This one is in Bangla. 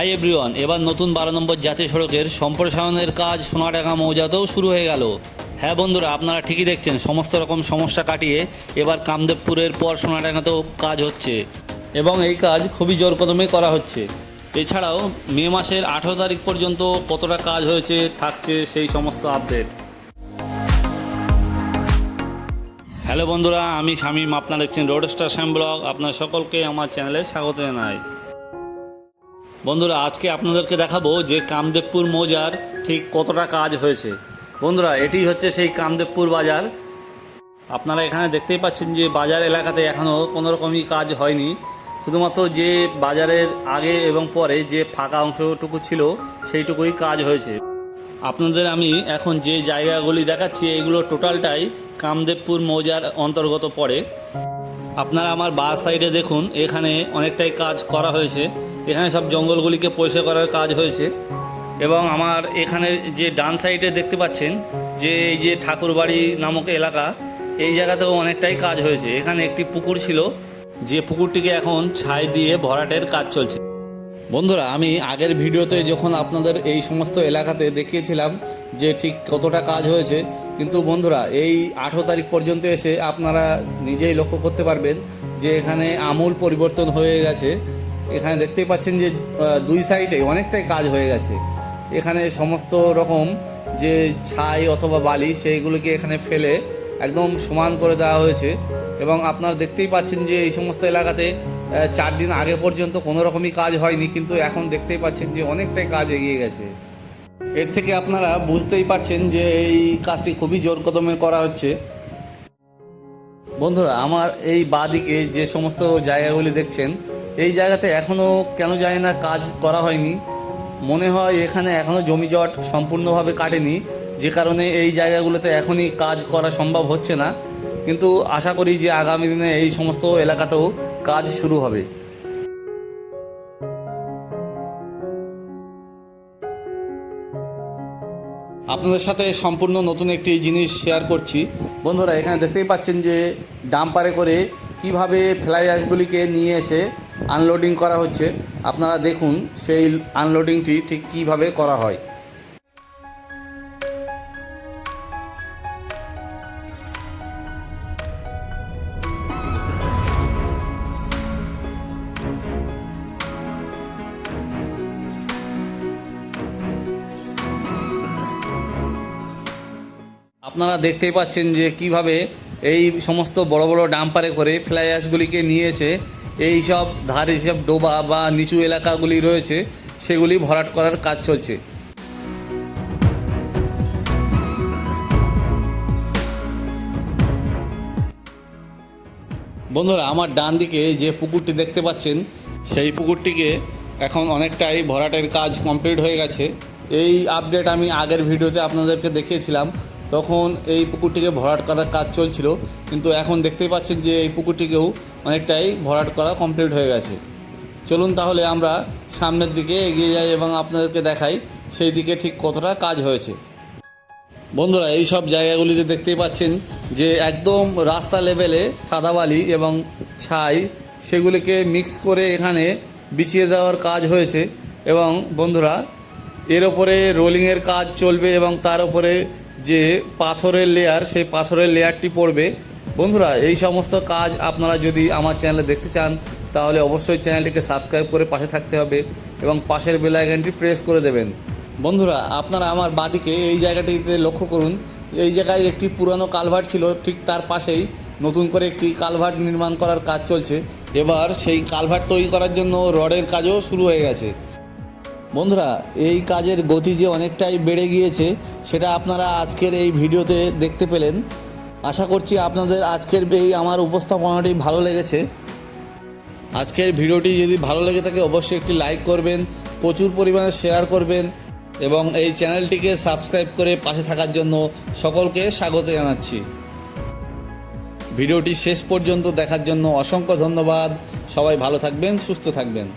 হাই এভরিওয়ান এবার নতুন বারো নম্বর জাতীয় সড়কের সম্প্রসারণের কাজ সোনাডাঙ্গা মৌজাতেও শুরু হয়ে গেল। হ্যাঁ বন্ধুরা, আপনারা ঠিকই দেখছেন, সমস্ত রকম সমস্যা কাটিয়ে এবার কামদেবপুরের পর সোনাডাঙ্গাতেও কাজ হচ্ছে এবং এই কাজ খুবই জোর করা হচ্ছে। এছাড়াও মে মাসের আঠেরো তারিখ পর্যন্ত কতটা কাজ হয়েছে, থাকছে সেই সমস্ত আপডেট হ্যালো বন্ধুরা, আমি শামীম, আপনারা দেখছেন রোড স্টেশন ব্লগ আপনার সকলকে আমার চ্যানেলে স্বাগত জানাই। বন্ধুরা, আজকে আপনাদেরকে দেখাবো যে কামদেবপুর মৌজার ঠিক কতটা কাজ হয়েছে। বন্ধুরা, এটি হচ্ছে সেই কামদেবপুর বাজার। আপনারা এখানে দেখতেই পাচ্ছেন যে বাজার এলাকাতে এখনও কোনো রকমই কাজ হয়নি। শুধুমাত্র যে বাজারের আগে এবং পরে যে ফাঁকা অংশটুকু ছিল, সেইটুকুই কাজ হয়েছে। আপনাদের আমি এখন যে জায়গাগুলি দেখাচ্ছি, এগুলো টোটালটাই কামদেবপুর মৌজার অন্তর্গত পড়ে। আপনারা আমার বা সাইডে দেখুন, এখানে অনেকটাই কাজ করা হয়েছে। এখানে সব জঙ্গলগুলিকে পরিষ্কার করার কাজ হয়েছে। এবং আমার এখানে যে ডান সাইডে দেখতে পাচ্ছেন, যে এই যে ঠাকুরবাড়ি নামক এলাকা, এই জায়গাতেও অনেকটাই কাজ হয়েছে। এখানে একটি পুকুর ছিল, যে পুকুরটিকে এখন ছাই দিয়ে ভরাটের কাজ চলছে। বন্ধুরা, আমি আগের ভিডিওতে যখন আপনাদের এই সমস্ত এলাকাতে দেখিয়েছিলাম যে ঠিক কতটা কাজ হয়েছে, কিন্তু বন্ধুরা, এই আঠেরো তারিখ পর্যন্ত এসে আপনারা নিজেই লক্ষ্য করতে পারবেন যে এখানে আমূল পরিবর্তন হয়ে গেছে। এখানে দেখতেই পাচ্ছেন যে দুই সাইডে অনেকটাই কাজ হয়ে গেছে। এখানে সমস্ত রকম যে ছাই অথবা বালি, সেইগুলোকে এখানে ফেলে একদম সমান করে দেওয়া হয়েছে। এবং আপনারা দেখতেই পাচ্ছেন যে এই সমস্ত এলাকাতে চার দিন আগে পর্যন্ত কোনো রকমই কাজ হয়নি, কিন্তু এখন দেখতেই পাচ্ছেন যে অনেকটাই কাজ এগিয়ে গেছে। এর থেকে আপনারা বুঝতেই পারছেন যে এই কাজটি খুবই জোর কদমে করা হচ্ছে। বন্ধুরা, আমার এই বাদিকে যে সমস্ত জায়গাগুলি দেখছেন, এই জায়গাতে এখনও কেন জানি না কাজ করা হয়নি। মনে হয় এখানে এখনও জমি জট সম্পূর্ণভাবে কাটেনি, যে কারণে এই জায়গাগুলোতে এখনই কাজ করা সম্ভব হচ্ছে না। কিন্তু আশা করি যে আগামী দিনে এই সমস্ত এলাকাতেও কাজ শুরু হবে। আপনাদের সাথে সম্পূর্ণ নতুন একটি জিনিস শেয়ার করছি। বন্ধুরা, এখানে দেখতেই পাচ্ছেন যে ডাম্পারে করে কীভাবে ফ্লাই অ্যাশগুলিকে নিয়ে এসে আনলোডিং করা হচ্ছে। আপনারা দেখুন সেই আনলোডিংটি ঠিক কীভাবে করা হয়। আপনারা দেখতেই পাচ্ছেন যে কীভাবে এই সমস্ত বড় বড় ডাম্পারে করে ফ্লাই অ্যাশগুলিকে নিয়ে এসে এই সব ধারে যেসব ডোবা বা নিচু এলাকাগুলি রয়েছে, সেগুলি ভরাট করার কাজ চলছে। বন্ধুরা, আমার ডান দিকে যে পুকুরটি দেখতে পাচ্ছেন, সেই পুকুরটিকে এখন অনেকটাই ভরাটের কাজ কমপ্লিট হয়ে গেছে। এই আপডেট আমি আগের ভিডিওতে আপনাদেরকে দেখিয়েছিলাম। তখন এই পুকুরটিকে ভরাট করার কাজ চলছিল, কিন্তু এখন দেখতেই পাচ্ছেন যে এই পুকুরটিকেও অনেকটাই ভরাট করা কমপ্লিট হয়ে গেছে। চলুন তাহলে আমরা সামনের দিকে এগিয়ে যাই এবং আপনাদেরকে দেখাই সেই দিকে ঠিক কতটা কাজ হয়েছে। বন্ধুরা, এই সব জায়গাগুলিতে দেখতেই পাচ্ছেন যে একদম রাস্তা লেভেলে সাদা বালি এবং ছাই, সেগুলিকে মিক্স করে এখানে বিছিয়ে দেওয়ার কাজ হয়েছে। এবং বন্ধুরা, এর ওপরে রোলিংয়ের কাজ চলবে এবং তার উপরে যে পাথরের লেয়ার সেই পাথরের লেয়ারটি পড়বে। বন্ধুরা, এই সমস্ত কাজ আপনারা যদি আমার চ্যানেলে দেখতে চান, তাহলে অবশ্যই চ্যানেলটিকে সাবস্ক্রাইব করে পাশে থাকতে হবে এবং পাশের বেল প্রেস করে দেবেন। বন্ধুরা, আপনারা আমার বাদিকে এই জায়গাটিতে লক্ষ্য করুন। এই জায়গায় একটি পুরানো কালভার্ট ছিল, ঠিক তার পাশেই নতুন করে একটি কালভার্ট নির্মাণ করার কাজ চলছে। এবার সেই কালভার্ট তৈরি করার জন্য রডের কাজও শুরু হয়ে গেছে। বন্ধুরা, এই কাজের গতি যে অনেকটাই বেড়ে গিয়েছে, সেটা আপনারা আজকের এই ভিডিওতে দেখতে পেলেন। আশা করছি আপনাদের আজকের এই আমার উপস্থাপনাটি ভালো লেগেছে। আজকের ভিডিওটি যদি ভালো লেগে থাকে, অবশ্যই একটি লাইক করবেন, প্রচুর পরিমাণে শেয়ার করবেন এবং এই চ্যানেলটিকে সাবস্ক্রাইব করে পাশে থাকার জন্য সকলকে স্বাগত জানাচ্ছি। ভিডিওটি শেষ পর্যন্ত দেখার জন্য অসংখ্য ধন্যবাদ। সবাই ভালো থাকবেন, সুস্থ থাকবেন।